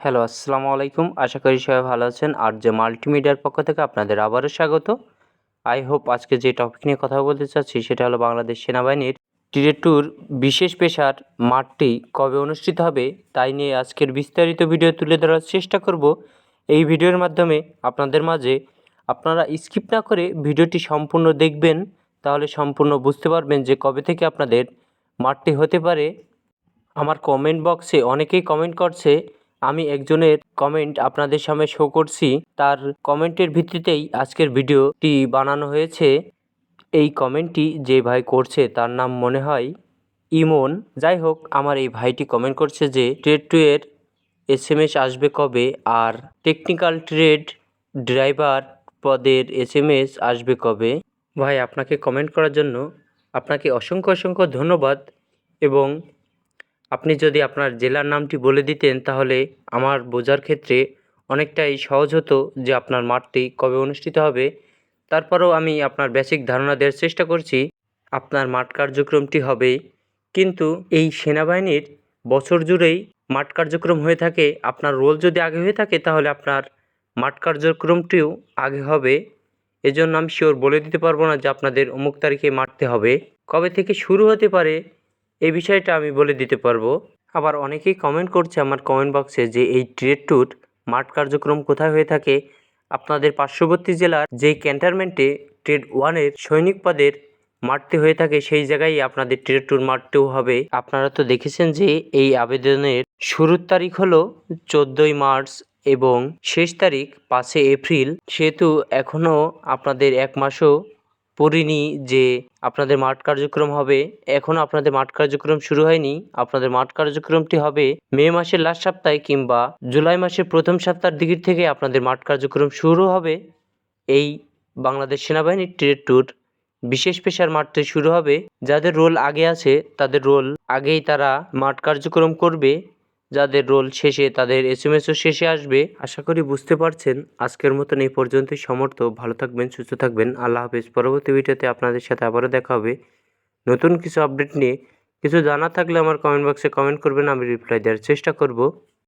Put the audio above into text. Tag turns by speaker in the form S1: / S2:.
S1: Hello, আসসালামু আলাইকুম। আশা করি সবাই ভালো আছেন। আর যে মাল্টিমিডিয়ার পক্ষ থেকে আপনাদের আবারও স্বাগত। আই হোপ আজকে যে টপিক নিয়ে কথা বলতে চাচ্ছি, সেটা হলো বাংলাদেশ সেনাবাহিনীর টিরের ট্যুর বিশেষ পেশার মাঠটি কবে অনুষ্ঠিত হবে, তাই নিয়ে আজকের বিস্তারিত ভিডিও তুলে ধরার চেষ্টা করব। এই ভিডিওর মাধ্যমে আপনাদের মাঝে আপনারা স্কিপ না করে ভিডিওটি সম্পূর্ণ দেখবেন, তাহলে সম্পূর্ণ বুঝতে পারবেন যে কবে থেকে আপনাদের মাঠটি হতে পারে। আমার কমেন্ট বক্সে অনেকেই কমেন্ট করছে আমি একজনের কমেন্ট আপনাদের সামনে শো করছি। তার কমেন্টের ভিত্তিতেই আজকের ভিডিওটি বানানো হয়েছে। এই কমেন্টটি যে ভাই করছে, তার নাম মনে হয় ইমন। যাই হোক, আমার এই ভাইটি কমেন্ট করছে যে ট্রেড টু এর এস এম এস আসবে কবে আর টেকনিক্যাল ট্রেড ড্রাইভার পদের এস এম এস আসবে কবে? ভাই, আপনাকে কমেন্ট করার জন্য আপনাকে অসংখ্য অসংখ্য ধন্যবাদ এবং আপনি যদি আপনার জেলার নামটি বলে দিতেন, তাহলে আমার বোঝার ক্ষেত্রে অনেকটাই সহজ হতো যে আপনার মাঠটি কবে অনুষ্ঠিত হবে। তারপরেও আমি আপনার বেসিক ধারণা দেওয়ার চেষ্টা করছি। আপনার মাঠ কার্যক্রমটি হবে। কিন্তু এই সেনাবাহিনীর বছর জুড়েই মাঠ কার্যক্রম হয়ে থাকে। আপনার রোল যদি আগে হয়ে থাকে, তাহলে আপনার মাঠ কার্যক্রমটিও আগে হবে। এজন্য আমি শিওর বলে দিতে পারব না যে আপনাদের অমুক তারিখে মারতে হবে। কবে থেকে শুরু হতে পারে এই বিষয়টা আমি বলে দিতে পারব। আবার অনেকেই কমেন্ট করছে আমার কমেন্ট বক্সে যে এই ট্রেড ট্যুর মাঠ কার্যক্রম কোথায় হয়ে থাকে? আপনাদের পার্শ্ববর্তী জেলার যে ক্যান্টনমেন্টে ট্রেড ওয়ানের সৈনিক পদের মাঠটি হয়ে থাকে, সেই জায়গায় আপনাদের ট্রেড ট্যুর মাঠটিও হবে। আপনারা তো দেখেছেন যে এই আবেদনের শুরুর তারিখ হলো চোদ্দোই মার্চ এবং শেষ তারিখ পাঁচে এপ্রিল। সেহেতু এখনও আপনাদের এক মাসও পড়িনি যে আপনাদের মাঠ কার্যক্রম হবে। এখনও আপনাদের মাঠ কার্যক্রম শুরু হয়নি। আপনাদের মাঠ কার্যক্রমটি হবে মে মাসের লাস্ট সপ্তাহে কিংবা জুলাই মাসের প্রথম সপ্তাহের দিক থেকে আপনাদের মাঠ কার্যক্রম শুরু হবে। এই বাংলাদেশ সেনাবাহিনীর ট্রেড ট্যুর বিশেষ পেশার মাঠটি শুরু হবে। যাদের রোল আগে আছে, তাদের রোল আগেই তারা মাঠ কার্যক্রম করবে। যাদের রোল শেষে, তাদের এস এম এসও শেষে আসবে। আশা করি বুঝতে পারছেন। আজকের মতন এই পর্যন্তই। সমর্থ, ভালো থাকবেন, সুস্থ থাকবেন। আল্লাহ হাফেজ। পরবর্তী ভিডিওতে আপনাদের সাথে আবারও দেখা হবে। নতুন কিছু আপডেট নিয়ে। কিছু জানা থাকলে আমার কমেন্ট বক্সে কমেন্ট করবেন। আমি রিপ্লাই দেওয়ার চেষ্টা করব।